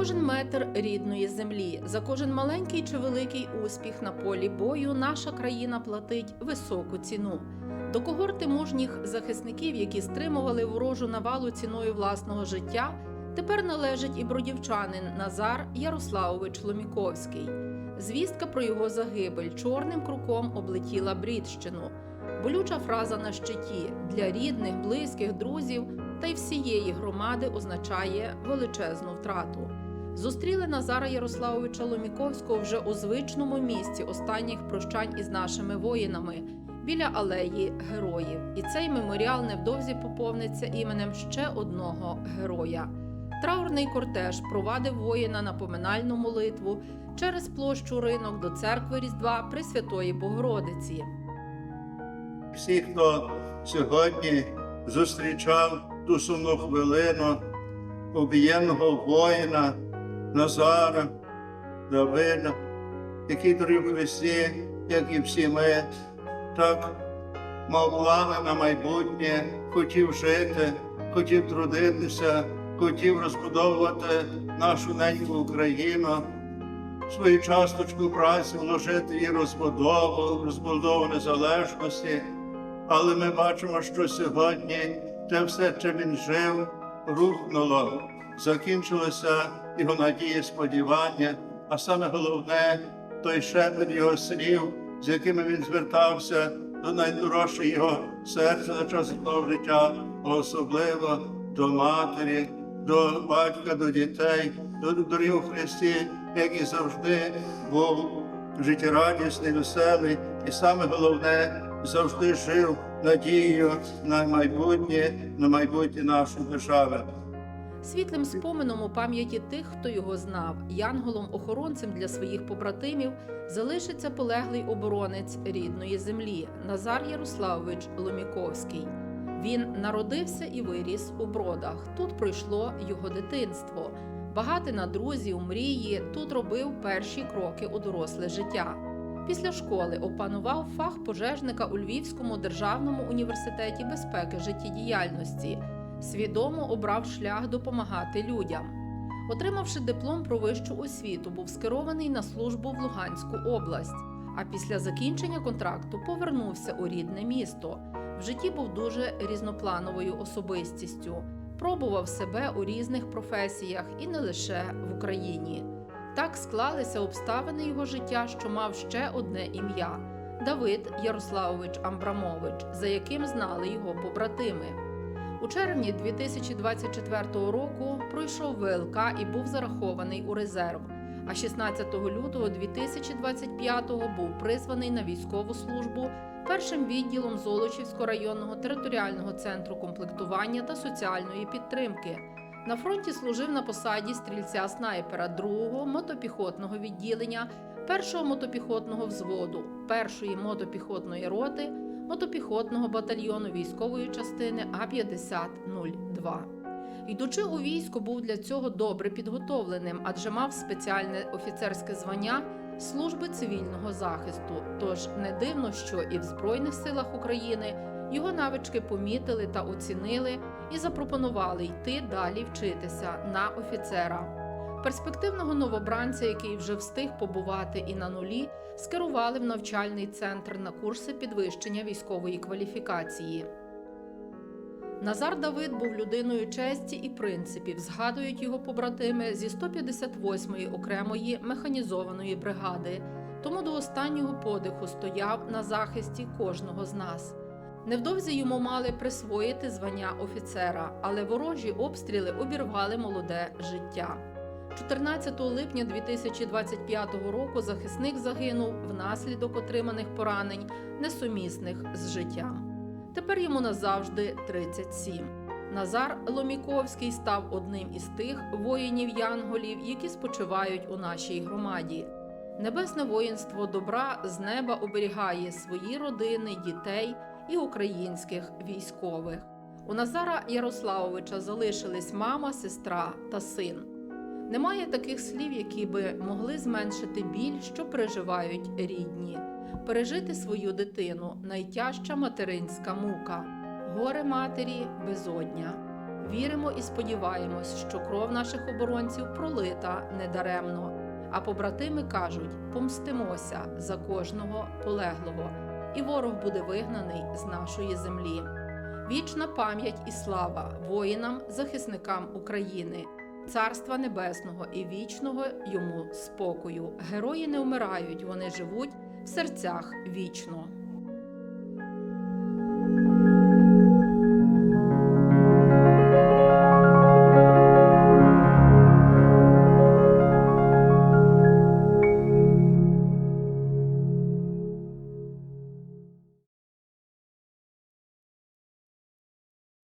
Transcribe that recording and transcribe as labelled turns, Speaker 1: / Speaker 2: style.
Speaker 1: кожен метр рідної землі, за кожен маленький чи великий успіх на полі бою наша країна платить високу ціну. До когорти мужніх захисників, які стримували ворожу навалу ціною власного життя, тепер належить і бродівчанин Назар Ярославович Ломіковський. Звістка про його загибель чорним круком облетіла Брідщину. Болюча фраза на щиті для рідних, близьких, друзів та й всієї громади означає величезну втрату. Зустріли Назара Ярославовича Ломіковського вже у звичному місці останніх прощань із нашими воїнами біля алеї героїв. І цей меморіал невдовзі поповниться іменем ще одного героя. Траурний кортеж провадив воїна на поминальну молитву через площу ринок до церкви Різдва Пресвятої Богородиці.
Speaker 2: всі, хто сьогодні зустрічав ту сумну хвилину об'єднаного воїна Назара, Давида, який дорів Христі, як і всі ми, так мав плани на майбутнє, хотів жити, хотів трудитися, хотів розбудовувати нашу неньку Україну свою часточку праці вложити і розбудову, розбудову незалежності. Але ми бачимо, що сьогодні те все, чим він жив, рухнуло, закінчилося його надії, сподівання, а саме головне той шепіт його слів, з якими він звертався до найдорожчого його серця на час свого життя, особливо до матері, до батька, до дітей, до дорів Христі, як і завжди був життєрадісний, веселий, і саме головне завжди жив надією на майбутнє, на майбутнє нашої держави.
Speaker 1: Світлим споменом у пам'яті тих, хто його знав, янголом-охоронцем для своїх побратимів залишиться полеглий оборонець рідної землі Назар Ярославович Ломіковський. Він народився і виріс у бродах. Тут пройшло його дитинство. Багатий на друзів, мрії, тут робив перші кроки у доросле життя. Після школи опанував фах пожежника у Львівському державному університеті безпеки життєдіяльності свідомо обрав шлях допомагати людям. Отримавши диплом про вищу освіту, був скерований на службу в Луганську область. А після закінчення контракту повернувся у рідне місто. В житті був дуже різноплановою особистістю, пробував себе у різних професіях і не лише в Україні. Так склалися обставини його життя, що мав ще одне ім'я Давид Ярославович Амбрамович, за яким знали його побратими. У червні 2024 року пройшов ВЛК і був зарахований у резерв. А 16 лютого 2025-го був призваний на військову службу першим відділом Золочівського районного територіального центру комплектування та соціальної підтримки. На фронті служив на посаді стрільця снайпера 2-го мотопіхотного відділення, 1-го мотопіхотного взводу, 1-ї мотопіхотної роти мотопіхотного батальйону військової частини А-5002. Йдучи у військо, був для цього добре підготовленим, адже мав спеціальне офіцерське звання служби цивільного захисту. Тож не дивно, що і в Збройних силах України його навички помітили та оцінили і запропонували йти далі вчитися на офіцера. Перспективного новобранця, який вже встиг побувати і на нулі, скерували в навчальний центр на курси підвищення військової кваліфікації. Назар Давид був людиною честі і принципів, згадують його побратими зі 158-ї окремої механізованої бригади, тому до останнього подиху стояв на захисті кожного з нас. Невдовзі йому мали присвоїти звання офіцера, але ворожі обстріли обірвали молоде життя. 14 липня 2025 року захисник загинув внаслідок отриманих поранень, несумісних з життям. Тепер йому назавжди 37. Назар Ломіковський став одним із тих воїнів-янголів, які спочивають у нашій громаді. Небесне воїнство добра з неба оберігає свої родини, дітей і українських військових. У Назара Ярославовича залишились мама, сестра та син. Немає таких слів, які би могли зменшити біль, що переживають рідні, пережити свою дитину найтяжча материнська мука, горе матері безодня. Віримо і сподіваємось, що кров наших оборонців пролита недаремно. А побратими кажуть: помстимося за кожного полеглого, і ворог буде вигнаний з нашої землі. Вічна пам'ять і слава воїнам, захисникам України, царства небесного і вічного йому спокою. Герої не вмирають, вони живуть в серцях вічно.